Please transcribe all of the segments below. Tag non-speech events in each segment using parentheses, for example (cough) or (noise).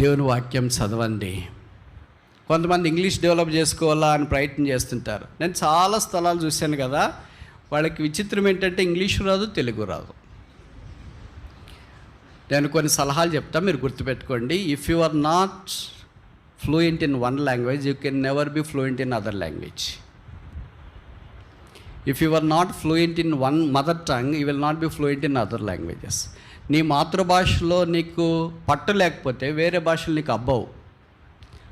దేవుని వాక్యం చదవండి. కొంతమంది ఇంగ్లీష్ డెవలప్ చేసుకోవాలా అని ప్రయత్నం చేస్తుంటారు. నేను చాలా స్థలాలు చూశాను కదా వాళ్ళకి విచిత్రం ఏంటంటే ఇంగ్లీషు రాదు తెలుగు రాదు. నేను కొన్ని సలహాలు చెప్తా మీరు గుర్తుపెట్టుకోండి. If you are not fluent in one language you can never be fluent in other language if you are not fluent in one mother tongue you will not be fluent in other languages నీ మాతృభాషలో నీకు పట్టు లేకపోతే వేరే భాషలు నీకు అబ్బవు.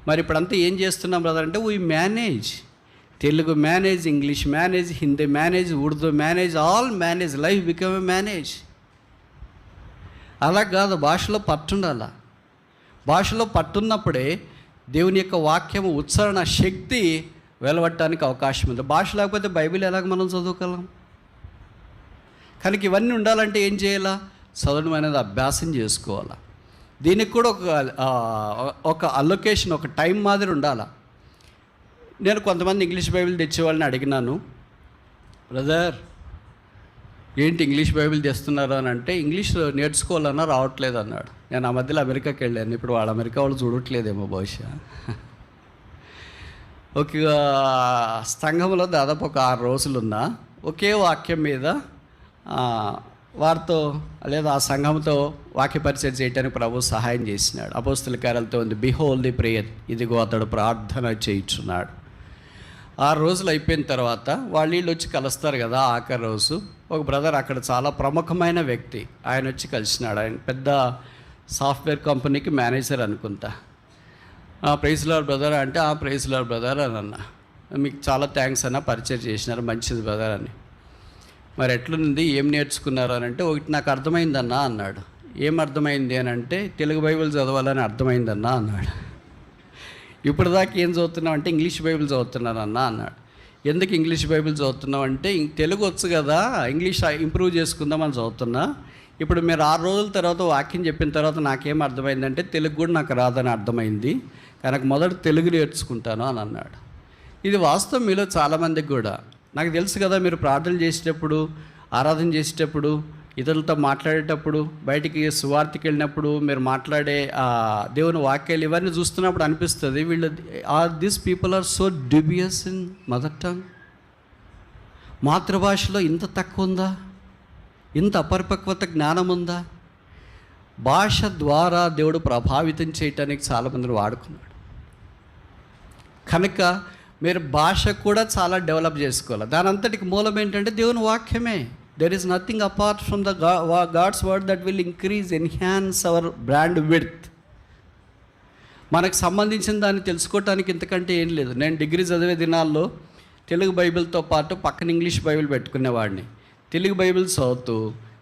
మరి ఇప్పుడంతా ఏం చేస్తున్నాం బ్రదర్ అంటే we manage Telugu manage English manage Hindi manage Urdu manage all manage life become a manage అలా కాదు భాషలో పట్టుండాల. భాషలో పట్టున్నప్పుడే దేవుని యొక్క వాక్యము ఉచ్చారణ శక్తి వెలవట్టడానికి అవకాశం ఉంది. భాష లేకపోతే బైబిల్ ఎలాగ మనం చదువుకోగలం? కనుక ఇవన్నీ ఉండాలంటే ఏం చేయాలా? చదవడం అనేది అభ్యాసం చేసుకోవాలా? దీనికి కూడా ఒక ఒక అలొకేషన్ ఒక టైం మాదిరి ఉండాలా? నేను కొంతమంది ఇంగ్లీష్ బైబిల్ తెచ్చేవాళ్ళని అడిగినాను. బ్రదర్ ఏంటి ఇంగ్లీష్ బైబిల్ తెస్తున్నారు? అని అంటే ఇంగ్లీష్ నేర్చుకోవాలన్నా రావట్లేదు అన్నాడు నేను ఆ మధ్యలో అమెరికాకి వెళ్ళాను. ఇప్పుడు వాళ్ళు అమెరికా వాళ్ళు చూడట్లేదేమో బహుశా. (laughs) ఒక సంఘంలో దాదాపు ఒక ఆరు రోజులున్నా ఒకే వాక్యం మీద వారితో లేదా ఆ సంఘంతో వాక్యపరిచయం చేయడానికి ప్రభు సహాయం చేసినాడు. అపోస్తుల కార్యాలతో ఉంది బిహోల్ ది ప్రేయర్ ఇదిగో అతడు ప్రార్థన చేయించున్నాడు. ఆరు రోజులు అయిపోయిన తర్వాత వాళ్ళు వీళ్ళు వచ్చి కలుస్తారు కదా ఆఖరి రోజు. ఒక బ్రదర్ అక్కడ చాలా ప్రముఖమైన వ్యక్తి. ఆయన వచ్చి కలిసినాడు. ఆయన పెద్ద సాఫ్ట్వేర్ కంపెనీకి మేనేజర్ అనుకుంటా. ఆ ప్రైజ్లార్ బ్రదర్ అంటే ఆ ప్రైజ్లార్ బ్రదర్ అని అన్న. మీకు చాలా థ్యాంక్స్ అన్న పరిచయం చేసినారు మంచిది బ్రదర్ అని. మరి ఎట్లుంది? ఏం నేర్చుకున్నారు అని అంటే ఒకటి నాకు అర్థమైందన్నా అన్నాడు. ఏం అర్థమైంది అని అంటే తెలుగు బైబిల్ చదవాలని అర్థమైందన్నా అన్నాడు. ఇప్పుడు దాకా ఏం చదువుతున్నావు అంటే ఇంగ్లీష్ బైబిల్ చదువుతున్నానన్నా అన్నాడు. ఎందుకు ఇంగ్లీష్ బైబిల్ చదువుతున్నావు అంటే తెలుగు వచ్చు కదా ఇంగ్లీష్ ఇంప్రూవ్ చేసుకుందామని చదువుతున్నా. ఇప్పుడు మీరు ఆరు రోజుల తర్వాత వాక్యం చెప్పిన తర్వాత నాకేం అర్థమైందంటే తెలుగు కూడా నాకు రాదని అర్థమైంది. కనుక మొదట తెలుగు నేర్చుకుంటాను అని అన్నాడు. ఇది వాస్తవం మీలో చాలామందికి కూడా. నాకు తెలుసు కదా మీరు ప్రార్థన చేసేటప్పుడు ఆరాధన చేసేటప్పుడు ఇతరులతో మాట్లాడేటప్పుడు బయటికి సువార్తకి వెళ్ళినప్పుడు మీరు మాట్లాడే దేవుని వాక్యాలు ఇవన్నీ చూస్తున్నప్పుడు అనిపిస్తుంది. వీళ్ళు are this people are so dubious in mother tongue మాతృభాషలో ఇంత తక్కువ ఉందా? ఇంత అపరిపక్వత జ్ఞానం ఉందా? భాష ద్వారా దేవుడు ప్రభావితం చేయటానికి చాలామందిని వాడుకున్నాడు. కనుక మీరు భాష కూడా చాలా డెవలప్ చేసుకోవాలి. దాని అంతటికి మూలం ఏంటంటే దేవుని వాక్యమే. There is nothing apart from the God's word that will increase enhance our brand width మనకు సంబంధించిన దాన్ని తెలుసుకోవటానికి ఇంతకంటే ఏం లేదు. నేను డిగ్రీ చదివే దినాల్లో తెలుగు బైబిల్తో పాటు పక్కన ఇంగ్లీష్ బైబిల్ పెట్టుకునేవాడిని. తెలుగు బైబిల్ చదువుతూ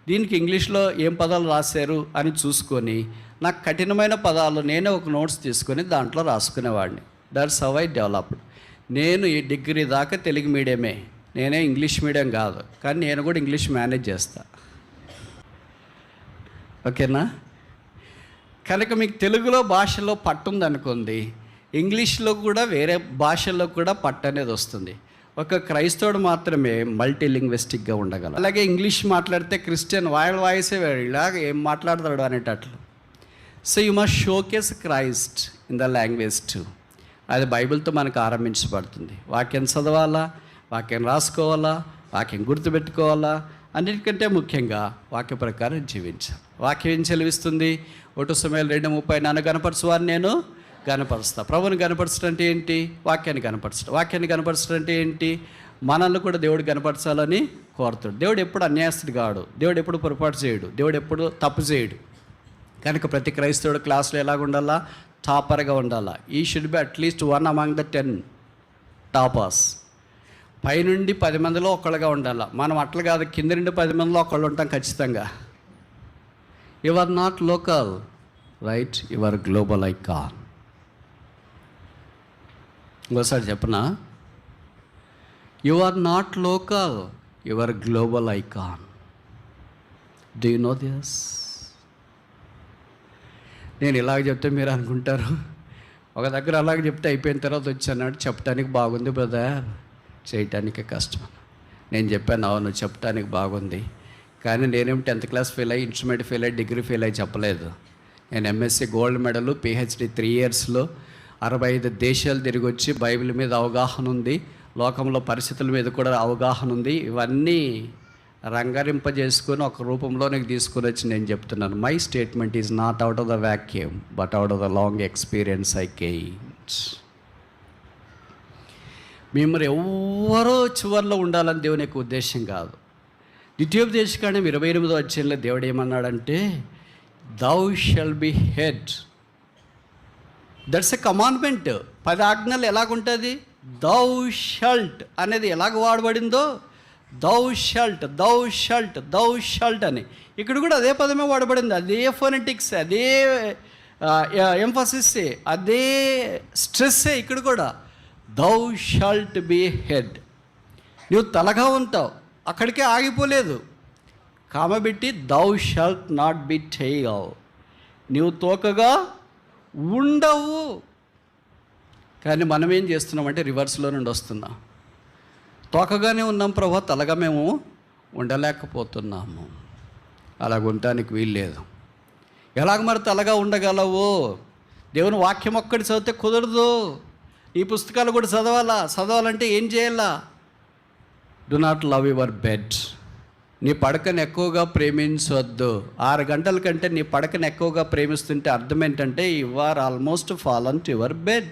దీనికి ఇంగ్లీష్లో ఏం పదాలు రాశారు అని చూసుకొని నాకు కఠినమైన పదాలు నేనే ఒక నోట్స్ తీసుకొని దాంట్లో రాసుకునేవాడిని. దట్స్ హవ్ ఐ డెవలప్డ్ నేను ఈ డిగ్రీ దాకా తెలుగు మీడియమే. నేనే ఇంగ్లీష్ మీడియం కాదు. కానీ నేను కూడా ఇంగ్లీష్ మేనేజ్ చేస్తా. ఓకేనా? కనుక మీకు తెలుగులో భాషలో పట్టు ఉందనుకోండి ఇంగ్లీష్లో కూడా వేరే భాషల్లో కూడా పట్టు అనేది వస్తుంది. ఒక క్రైస్తవుడు మాత్రమే మల్టీ లింగ్విస్టిక్గా ఉండగలరు అలాగే ఇంగ్లీష్ మాట్లాడితే క్రిస్టియన్ వాళ్ళ వాయిసే వేరు. ఇలాగ ఏం మాట్లాడతాడు అనేటట్లు. So you must showcase Christ in the language to అది బైబిల్తో మనకు ఆరంభించబడుతుంది. వాక్యం చదవాలా? వాక్యం రాసుకోవాలా? వాక్యం గుర్తుపెట్టుకోవాలా? అన్నిటికంటే ముఖ్యంగా వాక్య ప్రకారం జీవించాలి. వాక్యం ఏం చెలివిస్తుంది? ఒకటి సమయాలు రెండు ముప్పై నన్ను కనపరచు నేను కనపరుస్తా ప్రభుని కనపరచడం అంటే ఏంటి? వాక్యాన్ని కనపరచడం వాక్యాన్ని కనపరచడం అంటే ఏంటి? మనల్ని కూడా దేవుడు కనపరచాలని కోరుతాడు. దేవుడు ఎప్పుడు అన్యాయస్తుడు కాడు. దేవుడు ఎప్పుడు పొరపాటు చేయడు. దేవుడు ఎప్పుడు తప్పు చేయడు. కనుక ప్రతి క్రైస్తవుడు క్లాసులో ఎలాగ ఉండాలా? టాపర్గా ఉండాలా? ఈ should be at least one among the ten toppers. పైనుండి పది మందిలో ఒకళ్ళుగా ఉండాలా? మనం అట్లా కాదు కింద నుండి పది మందిలో ఒకళ్ళు ఉంటాం ఖచ్చితంగా. You are not local right you are global icon ఇంకోసారి చెప్పనా? You are not local you are global icon do you know this నేను ఇలాగ చెప్తే మీరు అనుకుంటారు. ఒక దగ్గర అలాగ చెప్తే అయిపోయిన తర్వాత వచ్చాను చెప్పడానికి బాగుంది బ్రదర్ చేయటానికి కష్టం. నేను చెప్పాను అవును చెప్పడానికి బాగుంది. కానీ నేనేం టెన్త్ క్లాస్ ఫెయిల్ అయ్యి ఇన్స్ట్రుమెంట్ ఫెయిల్ అయ్యి డిగ్రీ ఫెయిల్ అయ్యి చెప్పలేదు. నేను MSc gold medal PhD three ఇయర్స్లో అరవై ఐదు దేశాలు తిరిగి వచ్చి బైబిల్ మీద అవగాహన ఉంది. లోకంలో పరిస్థితుల మీద కూడా అవగాహన ఉంది. ఇవన్నీ రంగరింపజేసుకొని ఒక రూపంలోనికి తీసుకుని వచ్చి నేను చెప్తున్నాను. My statement is not out of the vacuum but out of the long experience I gains మిమ్మల్ని ఎవ్వరో చివరిలో ఉండాలని దేవుని యొక్క ఉద్దేశం కాదు. ద్వితీయోపదేశకాండం ఇరవై ఎనిమిదో అధ్యాయంలో దేవుడు ఏమన్నాడంటే thou shall be head that's a commandment పది ఆజ్ఞలు ఎలాగుంటుంది? దౌ షల్ట్ అనేది ఎలాగ వాడబడిందో thou shalt thou shalt thou shalt అని. ఇక్కడ కూడా అదే పదమే వాడబడింది. అదే ఫోనెటిక్స్ అదే ఎంఫసిస్ అదే స్ట్రెస్సే ఇక్కడ కూడా. దౌ షల్ట్ బి హెడ్ నువ్వు తలగా ఉంటావు. అక్కడికే ఆగిపోలేదు. కామబెట్టి thou shalt not be tail నీవు తోకగా ఉండవు. కానీ మనం ఏం చేస్తున్నామంటే రివర్స్లో నుండి వస్తున్నాం. తోకగానే ఉన్నాం ప్రభా తలగా మేము ఉండలేకపోతున్నాము. అలాగ ఉండటానికి వీల్లేదు. ఎలాగ మరి తలగా ఉండగలవు? దేవుని వాక్యం ఒక్కటి చదివితే కుదరదు. ఈ పుస్తకాలు కూడా చదవాలా? చదవాలంటే ఏం చేయాలా? Do not love your bed నీ పడకను ఎక్కువగా ప్రేమించవద్దు ఆరు గంటల కంటే నీ పడకను ఎక్కువగా ప్రేమిస్తుంటే అర్థం ఏంటంటే you are almost fall to your bed